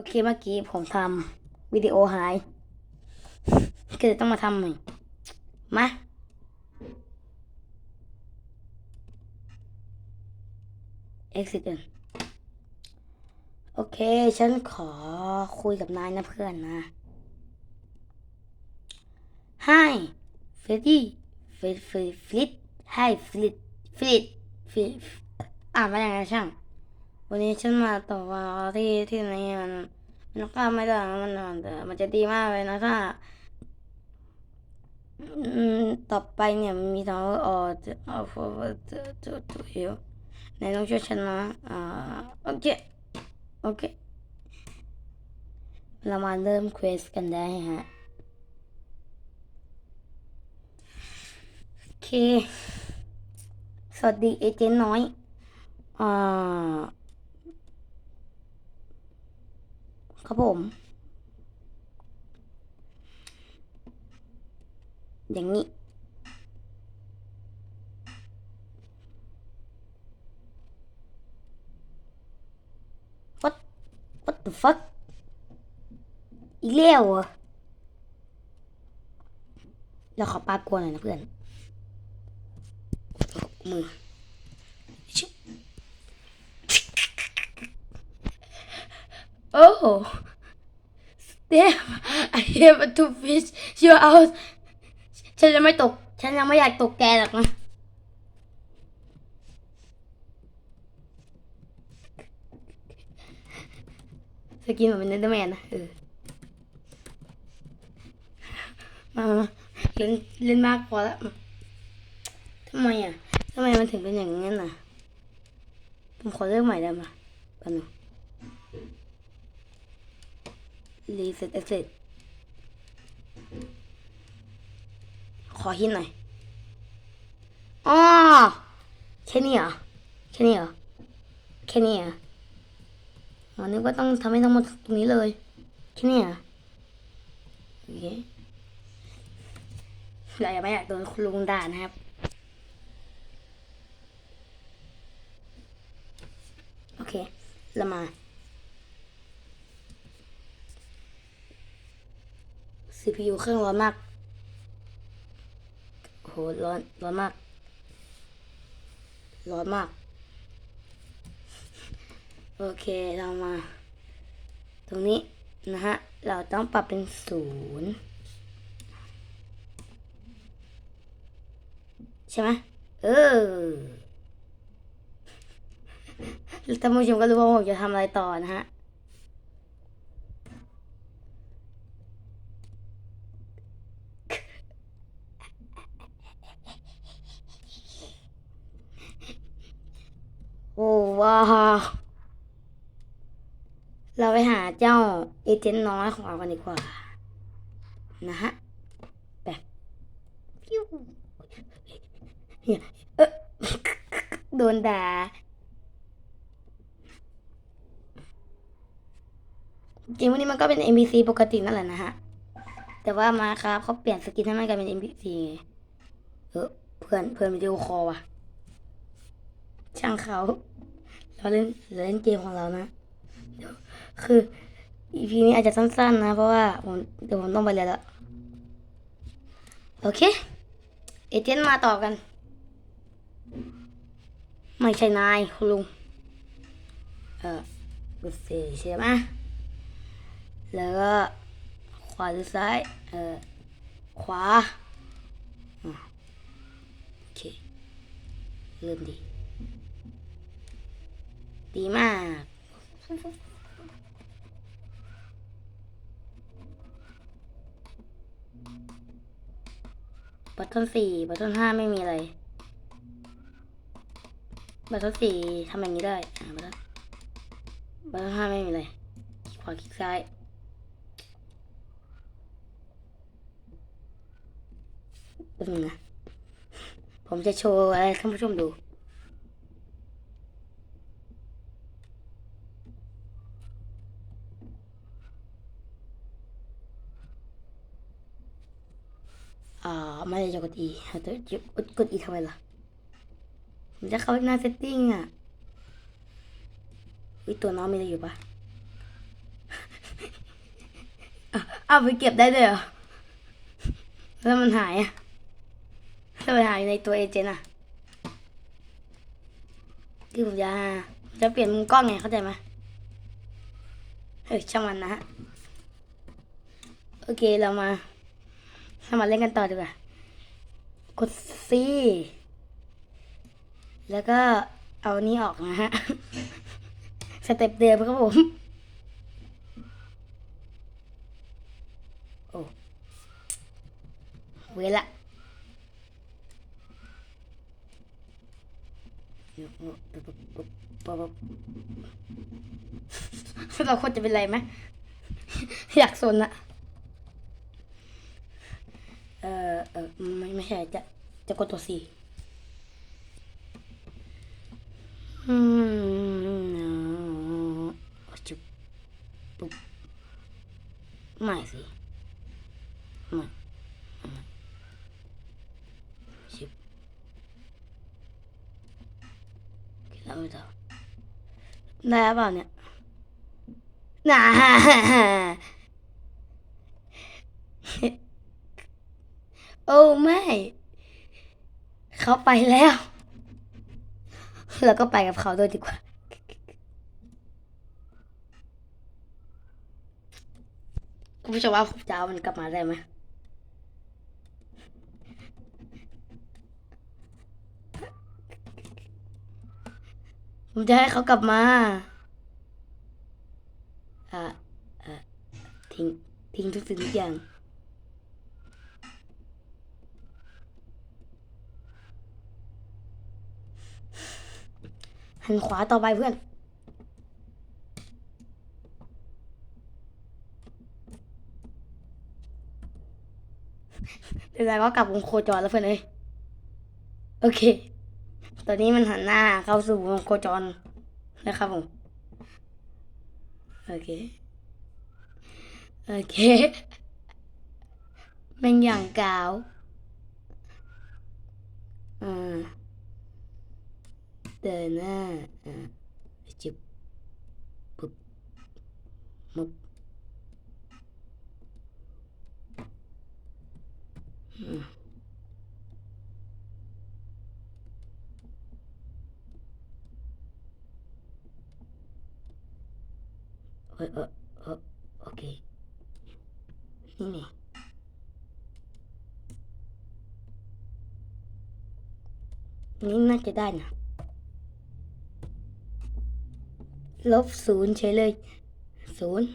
อเคเมื่อกี้ผมทำวิดีโอหายก็เลยต้องมาทำใหม่มา exit ก่อนโอเค ฉันขอคุยกับนายนะเพื่อนนะ Hi Freddy f r e d f r e d f r e d Hi Fred Fred Fred อ่านว่าอย่างไรช่าง วันนี้ฉันมาต่อว่าที่ที่ไหนมันมันก็ไม่ได้มันมันแต่มันจะดีมากเลยนะถ้าอืมต่อไปเนี่ยมีทางออกจะเอาฟอร์จะจะจะเหียวไหนต้องช่วยฉันนะอ่าโอเคโอเคเรามาเริ่มเควสกันได้ฮะโอเค สวัสดีเอเจนต์น้อยอ่า ครับผม อย่างนี้ what what the fuck อีกแล้วเหรอเราขอปากลัวหน่อยนะเพื่อนมือชิบ Oh, damn! I have to fish you out. ฉันยังไม่ตก ฉันยังไม่อยากตกแกหรอกนะ สกินเหมือนเป็นเนเธอร์แมนนะเออ มามาเล่นเล่นมากพอแล้วทำไมอะทำไมมันถึงเป็นอย่างนั้นน่ะ ผมขอเริ่มใหม่ได้ไหมป๊บนึง รีเซ็ตเอฟเฟกขอหินหน่อยอ๋อแค่นี้เหรอแค่นี้เหรอแค่นี้เหรออ๋อนึกว่าต้องทำให้ทั้งหมดตรงนี้เลยแค่นี้เหรอโอเคเราอย่าไม่อยากโดนคุณลุงด่านะครับโอเคเรามา CPU เครื่องร้อนมากโหร้อน ร้อนมาก ร้อนมาก โอเคเรามา ตรงนี้นะฮะ เราต้องปรับเป็นศูนย์ใช่ไหมเออแล้วท่านผู้ชมก็รู้ว่าผมจะทำอะไรต่อนะฮะ โอ้ ว้าเราไปหาเจ้าเอเจนต์น้อยของเรากันดีกว่า นะฮะแบบฟิวเออโดนด่าจริงวันนี้มันก็เป็น NPC ปกตินั่นแหละนะฮะ แต่ว่ามาครับเขาเปลี่ยนสกินให้มันกลายเป็น NPC ไงเออเพื่อนเพื่อนวิดีโอคอลว่ะ ช่างเขา เราเล่นเราเล่นเกมของเรานะคือ EP นี้อาจจะสั้น ๆ นะ เพราะว่าผมเดี๋ยวผมต้องไปเรียนแล้วโอเค เอเจนต์มาต่อกัน ไม่ใช่นายคุณลุง เออกดสี่ใช่ไหมแล้วก็ ขวาหรือซ้าย เออขวาโอเคเริ่มดี ดีมาก บัตทอนสี่บัตทอนห้าไม่มีอะไร บัตทอนสี่ทำอย่างนี้ได้บัตทอนบัตทอนห้าไม่มีอะไรคลิกขวาคลิกซ้ายแป๊บนึงนะ ผมจะโชว์อะไรให้ท่านผู้ชมดู อ่าไม่ได้จะกด E แต่จกดกด E ทำไมล่ะผมจะเข้าหน้า setting อะวิตัวน้องมีอะไรอยู่ปะเอาไปเก็บได้ด้วยเหรอแล้วมันหายอะถ้ามันหายในตัวเอเจนต์อะคือผมจะจะเปลี่ยนมุมกล้องไงเข้าใจไหมเฮ้ยช่างมันนะฮะ โอเคเรามา เรามาเล่นกันต่อดีกว่า กด C แล้วก็เอานี้ออกนะฮะ สเต็ปเดิมครับผม โอ้ เวละเราควรจะเป็นไรไหม อยากสนอะ เออเออไม่ไม่ใช่จะจะกดตัวสี่อืมจุบปุ๊บไม่สิไม่ไม่จุบแล้วไม่ต่อได้หรือเปล่าเนี่ยน่าโอ้ไม่ เขาไปแล้ว เราก็ไปกับเขาด้วยดีกว่า คุณผู้ชมว่าผมจะเอามันกลับมาได้ไหมผมจะให้เขากลับมา อ่าอ่าทิ้ง ทิ้งทุกสิ่งทุกอย่าง หันขวาต่อไปเพื่อน เดี๋ยวเราก็กลับวงโคจรแล้วเพื่อนเอ้ยโอเค ตอนนี้มันหันหน้าเข้าสู่วงโคจรนะครับผม โอเค โอเคแมันอย่างกาว อ่า เดินหน้าอ่าจิบปุ๊บมุบอืมเออเออเออโอเค นี่นี่นี่น่าจะได้นะ ลบศูนย์เฉยเลยศูนย์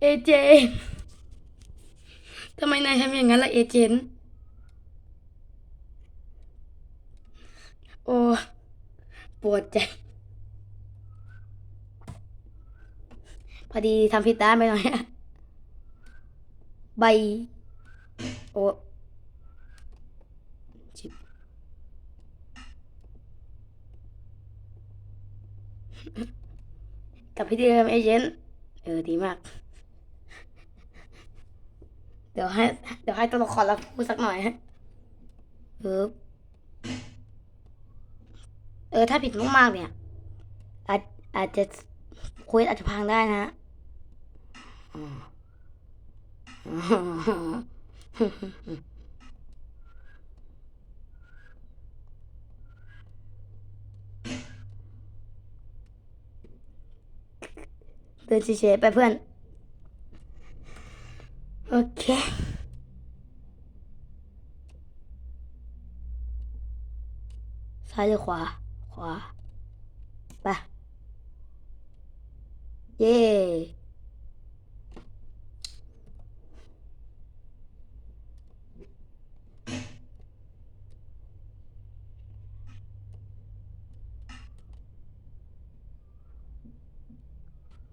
เอเจนทำไมนายทำอย่างนั้นล่ะเอเจนโอ้ ปวดใจ พอดีทำผิดด้านไปหน่อยอะใบ โอ้จิบกับพี่เดิมเอเจนต์เออ ดีมาก เดี๋ยวให้ เดี๋ยวให้ตัวละครเราพูดสักหน่อยฮะเออเออ ถ้าผิดมากๆเนี่ย อาจอาจจะคุยอาจจะพังได้นะฮะอ๋อ เดินเฉยๆไปเพื่อน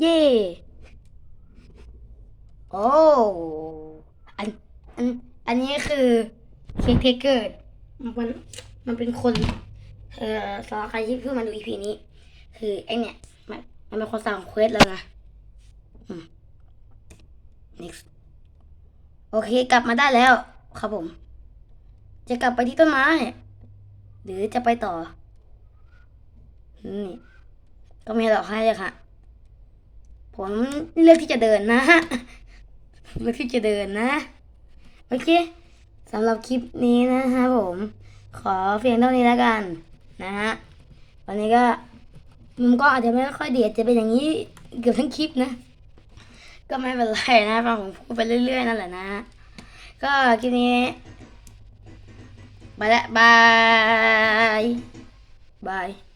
เย่โอ้อันอันอันนี้คือเค้กเทเกิดมันมันเป็นคน เอ่อสำหรับใครที่เพิ่งมาดูอีพีนี้ คือไอเนี่ยมันมันเป็นคนสั่งเควสแล้วนะ next โอเคกลับมาได้แล้ว ครับผม จะกลับไปที่ต้นไม้ หรือจะไปต่อ นี่ ก็ม่หรอกให้เลยค่ะ ผมเลือกที่จะเดินนะฮะเลือกที่จะเดินนะ โอเคสำหรับคลิปนี้นะฮะผม ขอเพียงเท่านี้แล้วกัน นะฮะวันนี้ก็มุมก็อาจจะไม่ค่อยดีอาจจะเป็นอย่างนี้เกือบทั้งคลิปนะ ก็ไม่เป็นไรนะฟังผมพูดไปเรื่อยๆนั่นแหละนะ ก็คลิปนี้ไปละบายบาย